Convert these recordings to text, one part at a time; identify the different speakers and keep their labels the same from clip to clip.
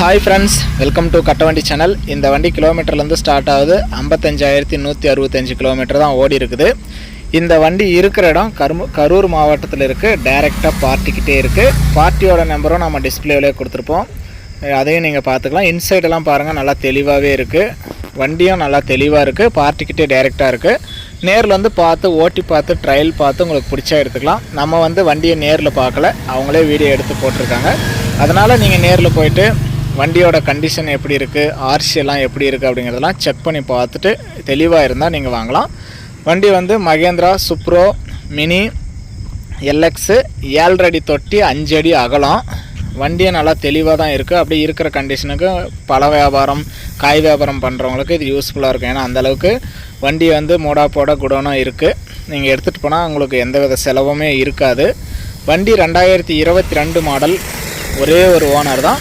Speaker 1: Hi friends welcome to Kattavandi channel இந்த வண்டி கிலோமீட்டர்லேருந்து start ஆகுது. ஐம்பத்தஞ்சாயிரத்தி நூற்றி அறுபத்தஞ்சு கிலோமீட்டர் தான் ஓடி இருக்குது. இந்த வண்டி இருக்கிற இடம் கரும கரூர் மாவட்டத்தில் இருக்குது டைரெக்டாக பார்ட்டிக்கிட்டே இருக்குது பார்ட்டியோட நம்பரும் நம்ம டிஸ்பிளேவிலே கொடுத்துருப்போம். அதையும் நீங்கள் பார்த்துக்கலாம். இன்சைடெல்லாம் பாருங்கள் நல்லா தெளிவாகவே இருக்குது வண்டியும் நல்லா தெளிவாக இருக்குது பார்ட்டிக்கிட்டே டைரெக்டாக இருக்குது நேரில் வந்து பார்த்து ஓட்டி பார்த்து ட்ரையல் பார்த்து உங்களுக்கு பிடிச்சா எடுத்துக்கலாம். நம்ம வந்து வண்டியை நேரில் பார்க்கல. அவங்களே வீடியோ எடுத்து போட்டிருக்காங்க. அதனால் நீங்கள் நேரில் போயிட்டு வண்டியோட கண்டிஷன் எப்படி இருக்குது ஆர்சி எல்லாம் எப்படி இருக்குது அப்படிங்கிறதெல்லாம் செக் பண்ணி பார்த்துட்டு தெளிவாக இருந்தால் நீங்கள் வாங்கலாம். வண்டி வந்து மகேந்திரா சுப்ரோ மினி எல்எக்ஸு ஏழரடி தொட்டி அஞ்சு அடி அகலம். வண்டியை நல்லா தெளிவாக தான் இருக்குது அப்படி இருக்கிற கண்டிஷனுக்கு பழ வியாபாரம் காய் வியாபாரம் பண்ணுறவங்களுக்கு இது யூஸ்ஃபுல்லாக இருக்கும். ஏன்னா அந்தளவுக்கு வண்டி வந்து மூடா போட குடோனும் இருக்குது நீங்கள் எடுத்துகிட்டு போனால் உங்களுக்கு எந்தவித செலவுமே இருக்காது. வண்டி ரெண்டாயிரத்தி இருபத்தி ரெண்டு மாடல் ஒரே ஒரு ஓனர் தான்.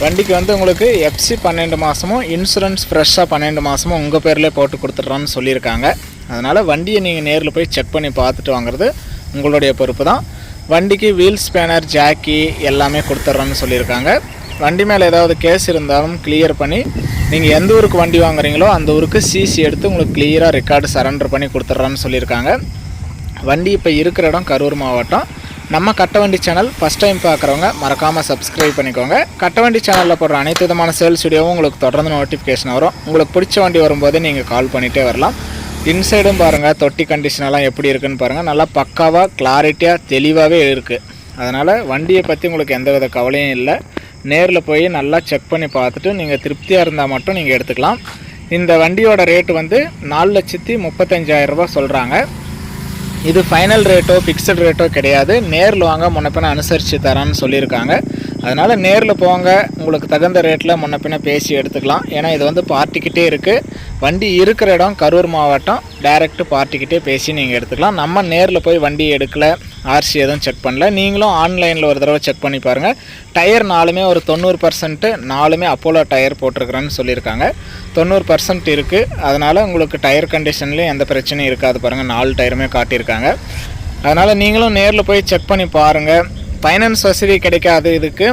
Speaker 1: வண்டிக்கு வந்து உங்களுக்கு எஃப்சி பன்னெண்டு மாதமும் இன்சூரன்ஸ் ஃப்ரெஷ்ஷாக பன்னெண்டு மாதமும் உங்கள் பேர்லேயே போட்டு கொடுத்துட்றோன்னு சொல்லியிருக்காங்க. அதனால் வண்டியை நீங்கள் நேரில் போய் செக் பண்ணி பார்த்துட்டு வாங்குறது உங்களுடைய பொறுப்பு தான். வண்டிக்கு வீல் ஸ்பேனர் ஜாக்கி எல்லாமே கொடுத்துட்றோன்னு சொல்லியிருக்காங்க. வண்டி மேலே ஏதாவது கேஸ் இருந்தாலும் கிளியர் பண்ணி நீங்கள் எந்த ஊருக்கு வண்டி வாங்குறீங்களோ அந்த ஊருக்கு சிசி எடுத்து உங்களுக்கு கிளியராக ரெக்கார்டு சரண்டர் பண்ணி கொடுத்துட்றோன்னு சொல்லியிருக்காங்க. வண்டி இப்போ இருக்கிற இடம் கரூர் மாவட்டம். நம்ம கட்டவண்டி சேனல் ஃபஸ்ட் டைம் பார்க்குறவங்க மறக்காமல் சப்ஸ்கிரைப் பண்ணிக்கோங்க. கட்டவண்டி சேனலில் போடுற அனைத்து விதமான சேல்ஸ் வீடியோவும் உங்களுக்கு தொடர்ந்து நோட்டிஃபிகேஷன் வரும். உங்களுக்கு பிடிச்ச வண்டி வரும்போது நீங்கள் கால் பண்ணிகிட்டே வரலாம். இன்சைடும் பாருங்கள் தொட்டி கண்டிஷனெல்லாம் எப்படி இருக்குன்னு பாருங்கள் நல்லா பக்காவாக கிளாரிட்டியாக தெளிவாகவே இருக்குது அதனால் வண்டியை பற்றி உங்களுக்கு எந்த வித கவலையும் இல்லை. நேரில் போய் நல்லா செக் பண்ணி பார்த்துட்டு நீங்கள் திருப்தியாக இருந்தால் மட்டும் நீங்கள் எடுத்துக்கலாம். இந்த வண்டியோட ரேட்டு வந்து நாலு லட்சத்தி முப்பத்தஞ்சாயிரரூபா சொல்கிறாங்க இது ஃபைனல் ரேட்டோ ஃபிக்ஸட் ரேட்டோ கிடையாது. நேரில் வாங்க முன்னப்பின அனுசரித்து தரான்னு சொல்லியிருக்காங்க. அதனால் நேரில் போங்க. உங்களுக்கு தகுந்த ரேட்டில் முன்ன பின்ன பேசி எடுத்துக்கலாம். ஏன்னா இது வந்து பார்ட்டிக்கிட்டே இருக்குது வண்டி இருக்கிற இடம் கரூர் மாவட்டம். டைரக்ட் பார்ட்டிக்கிட்டே பேசி நீங்கள் எடுத்துக்கலாம். நம்ம நேரில் போய் வண்டி எடுக்கல. ஆர்சி எதுவும் செக் பண்ணல. நீங்களும் ஆன்லைனில் ஒரு தடவை செக் பண்ணி பாருங்கள் டயர் நாலுமே ஒரு தொண்ணூறு பர்சன்ட்டு நாலுமே அப்போலோ டயர் போட்டிருக்கிறேன்னு சொல்லியிருக்காங்க. தொண்ணூறு பர்சன்ட் இருக்குது அதனால் உங்களுக்கு டயர் கண்டிஷன்லேயும் எந்த பிரச்சனையும் இருக்காது பாருங்கள் நாலு டயருமே காட்டியிருக்காங்க. அதனால் நீங்களும் நேரில் போய் செக் பண்ணி பாருங்கள் ஃபைனான்ஸ் வசதி கிடைக்காது இதுக்கு.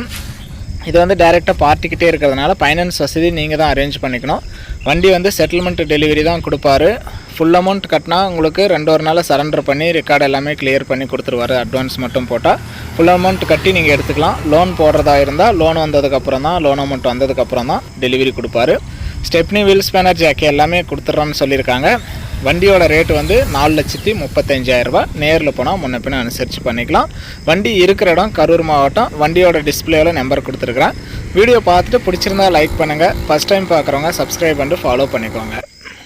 Speaker 1: இது வந்து டைரெக்டாக பார்ட்டிக்கிட்டே இருக்கிறதுனால ஃபைனான்ஸ் வசதி நீங்கள் தான் அரேஞ்ச் பண்ணிக்கணும். வண்டி வந்து செட்டில்மெண்ட் டெலிவரி தான் கொடுப்பாரு. ஃபுல் அமௌண்ட் கட்டினா உங்களுக்கு ரெண்டு ஒரு நாள் சரண்டர் பண்ணி ரெக்கார்டு எல்லாமே கிளியர் பண்ணி கொடுத்துருவாரு. அட்வான்ஸ் மட்டும் போட்டால் ஃபுல் அமௌண்ட் கட்டி நீங்கள் எடுத்துக்கலாம். லோன் போடுறதா இருந்தால் லோன் வந்ததுக்கப்புறம் தான் லோன் அமௌண்ட் வந்ததுக்கப்புறம் தான் டெலிவரி கொடுப்பாரு. ஸ்டெப்னி வீல் ஸ்பேனர் ஜாக்கி எல்லாமே கொடுத்துட்றோன்னு சொல்லியிருக்காங்க. வண்டியோட ரேட்டு வந்து நாலு லட்சத்தி முப்பத்தஞ்சாயிரரூபா நேரில் போனால் முன்ன பின்ன அனுசரித்து பண்ணிக்கலாம். வண்டி இருக்கிற இடம் கரூர் மாவட்டம். வண்டியோட டிஸ்பிளேவில் நம்பர் கொடுத்துருக்குறேன். வீடியோ பார்த்துட்டு பிடிச்சிருந்தா லைக் பண்ணுங்கள் ஃபஸ்ட் டைம் பார்க்குறவங்க சப்ஸ்கிரைப் பண்ணிட்டு ஃபாலோ பண்ணிக்கோங்க.